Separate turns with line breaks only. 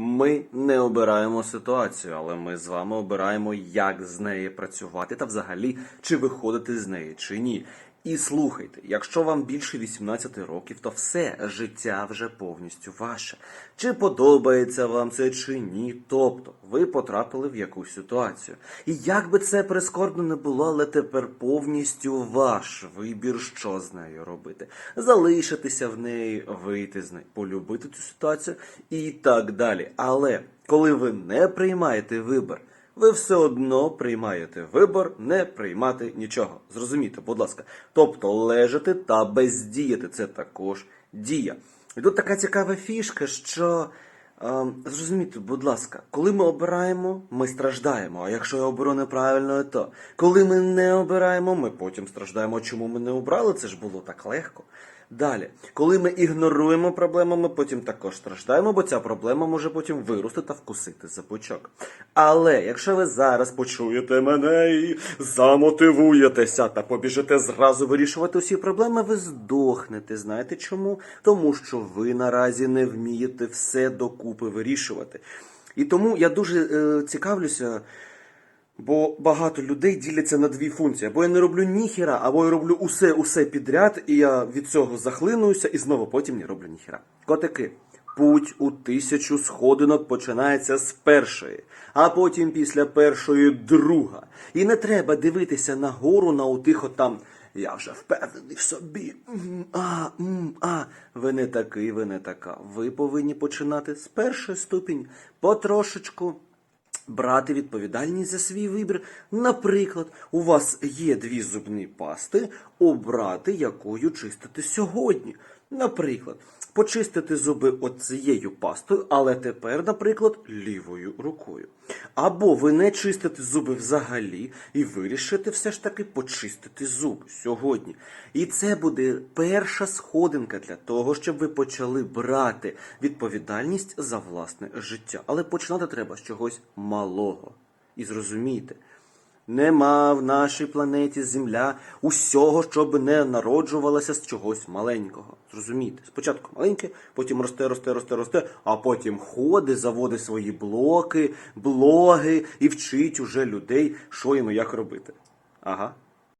Ми не обираємо ситуацію, але ми з вами обираємо, як з неї працювати та взагалі чи виходити з неї чи ні. І слухайте, якщо вам більше 18 років, то все життя вже повністю ваше. Чи подобається вам це чи ні? Тобто ви потрапили в якусь ситуацію. І як би це прискорбно не було, але тепер повністю ваш вибір, що з нею робити. Залишитися в неї, вийти з неї, полюбити цю ситуацію і так далі. Але коли ви не приймаєте вибір, ви все одно приймаєте вибір не приймати нічого. Зрозумійте, будь ласка. Тобто лежати та бездіяти це також дія. І тут така цікава фішка, що ем, зрозумійте, будь ласка, коли ми обираємо, ми страждаємо. А якщо я оберу неправильно, то коли ми не обираємо, ми потім страждаємо. Чому ми не обрали? Це ж було так легко. Далі, коли ми ігноруємо проблему, ми потім також страждаємо, бо ця проблема може потім вирости та вкусити за пучок. Але якщо ви зараз почуєте мене і замотивуєтеся та побіжите зразу вирішувати усі проблеми, ви здохнете. Знаєте чому? Тому що ви наразі не вмієте все докупи вирішувати. І тому я дуже е, цікавлюся. Бо багато людей діляться на дві функції. Або я не роблю ніхіра, або я роблю усе усе підряд, і я від цього захлинуюся, і знову потім не роблю ніхіра. Котики, путь у тисячу сходинок починається з першої, а потім після першої друга. І не треба дивитися нагору на утих отам. Я вже впевнений в собі. М, А, а. Ви не такий, ви не така. Ви повинні починати з першої ступінь, потрошечку брати відповідальність за свій вибір. Наприклад, у вас є дві зубні пасти, обрати якою чистити сьогодні. Наприклад, почистити зуби оцією пастою, але тепер, наприклад, лівою рукою. Або ви не чистите зуби взагалі і вирішите все ж таки почистити зуби сьогодні. І це буде перша сходинка для того, щоб ви почали брати відповідальність за власне життя. Але починати треба з чогось малого. І зрозумійте, Нема в нашій планеті Земля усього, щоб не народжувалося з чогось маленького. Зрозумієте? спочатку маленьке, потім росте, росте, росте, росте, а потім ходить, заводить свої блоки, блоги і вчить уже людей, що і як робити. Ага.